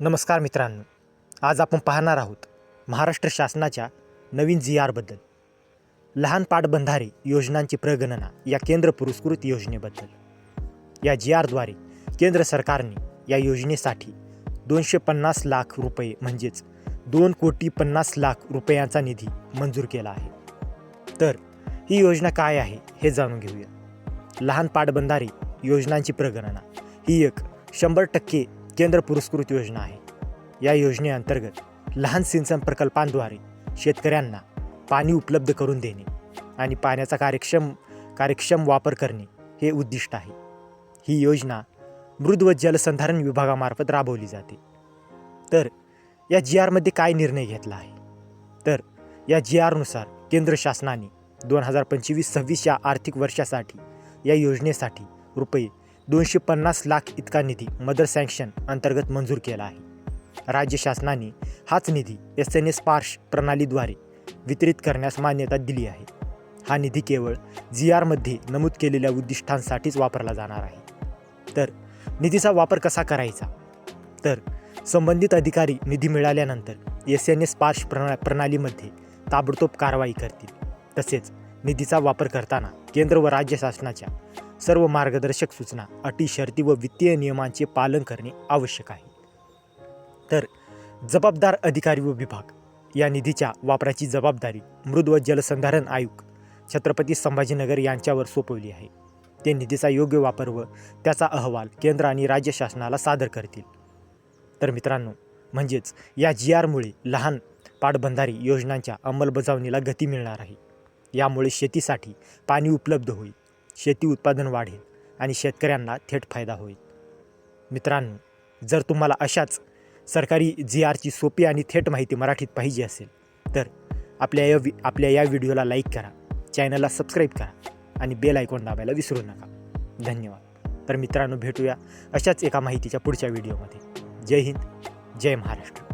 नमस्कार मित्रांनो. आज आपण पाहणार आहोत महाराष्ट्र शासनाच्या नवीन जी आरबद्दल लहान पाटबंधारे योजनांची प्रगणना या केंद्र पुरस्कृत योजनेबद्दल. या जी आरद्वारे केंद्र सरकारने या योजनेसाठी दोनशे पन्नास लाख रुपये म्हणजेच दोन कोटी पन्नास लाख रुपयांचा निधी मंजूर केला आहे. तर ही योजना काय आहे हे जाणून घेऊया. लहान पाटबंधारे योजनांची प्रगणना ही एक शंभर टक्के केंद्र पुरस्कृत योजना आहे. या योजनेअंतर्गत लहान सिंचन प्रकल्पांद्वारे शेतकऱ्यांना पाणी उपलब्ध करून देणे आणि पाण्याचा कार्यक्षम कार्यक्षम वापर करणे हे उद्दिष्ट आहे. ही योजना मृद व जलसंधारण विभागामार्फत राबवली जाते. तर या जी आरमध्ये काय निर्णय घेतला आहे? तर या जी आरनुसार केंद्र शासनाने दोन हजार पंचवीस सव्वीस या आर्थिक वर्षासाठी या योजनेसाठी रुपये दोनशे पन्नास लाख इतका निधी मदर सँक्शन अंतर्गत मंजूर केला आहे. राज्य शासनाने हाच निधी एस एन एस पार्श प्रणालीद्वारे वितरित करण्यास मान्यता दिली आहे. हा निधी केवळ जी आरमध्ये नमूद केलेल्या उद्दिष्टांसाठीच वापरला जाणार आहे. तर निधीचा वापर कसा करायचा? तर संबंधित अधिकारी निधी मिळाल्यानंतर एस एन एस पार्श प्रणा प्रणालीमध्ये ताबडतोब कारवाई करतील. तसेच निधीचा वापर करताना केंद्र व राज्य शासनाच्या सर्व मार्गदर्शक सूचना अटी शर्ती व वित्तीय नियमांचे पालन करणे आवश्यक आहे. तर जबाबदार अधिकारी व विभाग या निधीच्या वापराची जबाबदारी मृद व जलसंधारण आयुक्त छत्रपती संभाजीनगर यांच्यावर सोपवली आहे. ते निधीचा योग्य वापर व त्याचा अहवाल केंद्र आणि राज्य शासनाला सादर करतील. तर मित्रांनो म्हणजेच या जी आरमुळे लहान पाटबंधारी योजनांच्या अंमलबजावणीला गती मिळणार आहे. यामुळे शेतीसाठी पाणी उपलब्ध होईल. शेती उत्पादन वाढेल आणि शेतकऱ्यांना थेट फायदा होईल. मित्रांनो जर तुम्हाला अशाच सरकारी जी आरची सोपी आणि थेट माहिती मराठीत पाहिजे असेल तर आपल्या या वि आपल्या या व्हिडिओला लाईक करा चॅनलला सबस्क्राईब करा आणि बेल आयकॉन दाबायला विसरू नका. धन्यवाद. तर मित्रांनो भेटूया अशाच एका माहितीच्या पुढच्या व्हिडिओमध्ये. जय हिंद जय महाराष्ट्र.